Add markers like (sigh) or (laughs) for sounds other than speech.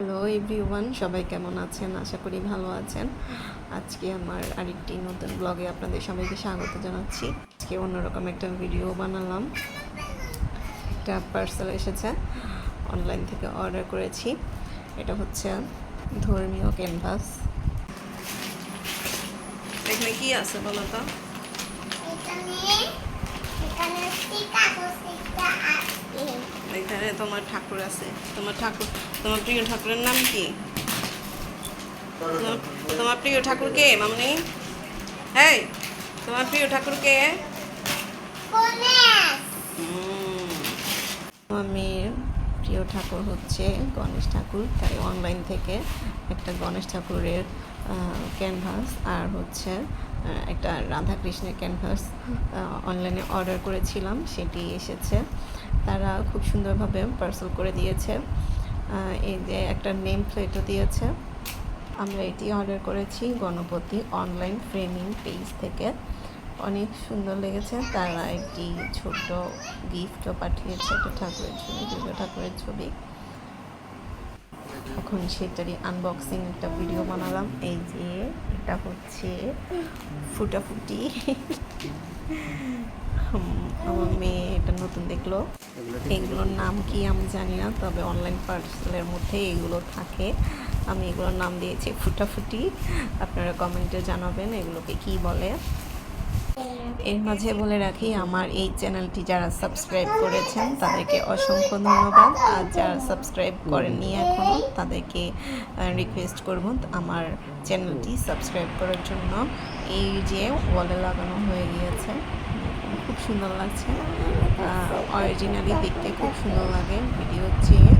Hello everyone সবাই কেমন আছেন? আশা করি ভালো আছেন। আজকে আমার আরেকটি নতুন ব্লগে আপনাদের সবাইকে স্বাগত জানাচ্ছি। আজকে অন্যরকম একটা ভিডিও বানালাম। একটা পার্সেল এসেছে। অনলাইন থেকে অর্ডার করেছি। এটা হচ্ছে ধর্মীয় ক্যানভাস এখানে কি আছে বলো তো? এখানে তোমার ঠাকুর আছে। তোমার ঠাকুর, তোমার প্রিয় ঠাকুরের নাম কি? তোমার- প্রিয় ঠাকুর কে, মামনি? হ্যাঁ তোমার প্রিয় ঠাকুর কে? আমার প্রিয় ঠাকুর হচ্ছে গণেশ ঠাকুর। তাই অনলাইন থেকে একটা গণেশ ঠাকুরের ক্যানভাস আর হচ্ছে একটা রাধাকৃষ্ণের ক্যানভাস অনলাইনে অর্ডার করেছিলাম। সেটি এসেছে। তারা খুব সুন্দরভাবে পার্সেল করে দিয়েছে। এই যে একটা নেম প্লেটও দিয়েছে। আমরা এটি অর্ডার করেছি গণপতি অনলাইন ফ্রেমিং পেজ থেকে। অনেক সুন্দর লেগেছে। তারা একটি ছোট গিফটও পাঠিয়েছে একটা ঠাকুরের ছবি, দুর্গা ঠাকুরের ছবি। এখন সেটারই আনবক্সিং একটা ভিডিও বানালাম। এই যে এটা হচ্ছে ফুটাফুটি। (laughs) আমার মেয়ে নতুন দেখল। এগুলোর নাম কি আমি জানি না, তবে অনলাইন পার্সেলের মধ্যে এগুলো থাকে। আমি এগুলোর নাম দিয়েছি ফুটাফুটি। আপনারা কমেন্টে জানাবেন এগুলোকে কি বলে। এর মাঝে বলে রাখি, আমার এই চ্যানেলটি যারা সাবস্ক্রাইব করেছেন, তাদেরকে অসংখ্য ধন্যবাদ। আর যারা সাবস্ক্রাইব করেননি এখনও তাদেরকে রিকোয়েস্ট করব আমার চ্যানেলটি সাবস্ক্রাইব করার জন্য। এই যে ওয়ালে লাগানো হয়ে গিয়েছে, খুব সুন্দর লাগছে। অরিজিনালি দেখতে খুব সুন্দর লাগে ভিডিওর চেয়ে।